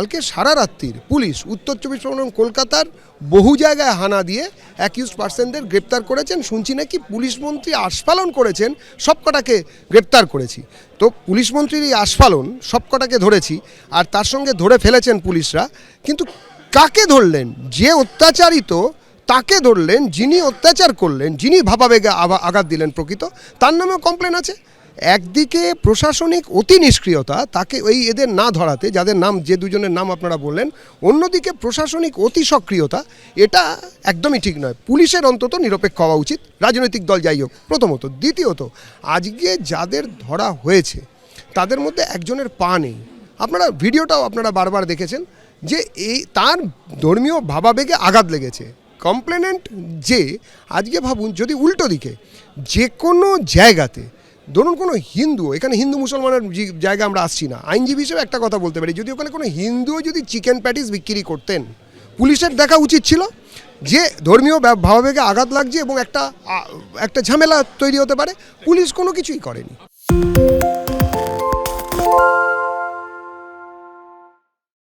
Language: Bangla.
কালকে সারা রাত্রির পুলিশ উত্তর চব্বিশ পরগনা কলকাতার বহু জায়গায় হানা দিয়ে অ্যাকিউজ পার্সনদের গ্রেপ্তার করেছেন। শুনছি নাকি পুলিশ মন্ত্রী আস্ফালন করেছেন, সবকটাকে গ্রেপ্তার করেছি। তো পুলিশ মন্ত্রীর এই আস্ফালন সবকটাকে ধরেছি আর তার সঙ্গে ধরে ফেলেছেন পুলিশরা। কিন্তু কাকে ধরলেন? যে অত্যাচারিত তাকে ধরলেন, যিনি অত্যাচার করলেন, যিনি ভাবাবেগে আঘাত দিলেন প্রকৃত, তার নামেও কমপ্লেন আছে। একদিকে প্রশাসনিক অতি নিষ্ক্রিয়তা, তাকে ওই এদের না ধরাতে, যাদের নাম, যে দুজনের নাম আপনারা বললেন, অন্যদিকে প্রশাসনিক অতি সক্রিয়তা, এটা একদমই ঠিক নয়। পুলিশের অন্তত নিরপেক্ষ হওয়া উচিত, রাজনৈতিক দল যাই হোক, প্রথমত। দ্বিতীয়ত, আজকে যাদের ধরা হয়েছে, তাদের মধ্যে একজনের পা নেই। আপনারা ভিডিওটাও আপনারা বারবার দেখেছেন যে এই, তার ধর্মীয় ভাবাবেগে আঘাত লেগেছে। কমপ্লেনেন্ট যে, আজকে ভাবুন যদি উল্টো দিকে, যে কোনো জায়গাতে, ধরুন কোনো হিন্দু, এখানে হিন্দু মুসলমানের জায়গা আমরা আসছি না, আইনজীবী হিসেবে একটা কথা বলতে পারি, যদি ওখানে কোনো হিন্দুও যদি চিকেন প্যাটিস বিক্রি করতেন, পুলিশের দেখা উচিত ছিল যে ধর্মীয় ভাবাবেগে আঘাত লাগছে এবং একটা একটা ঝামেলা তৈরি হতে পারে, পুলিশ কোনো কিছুই করেনি।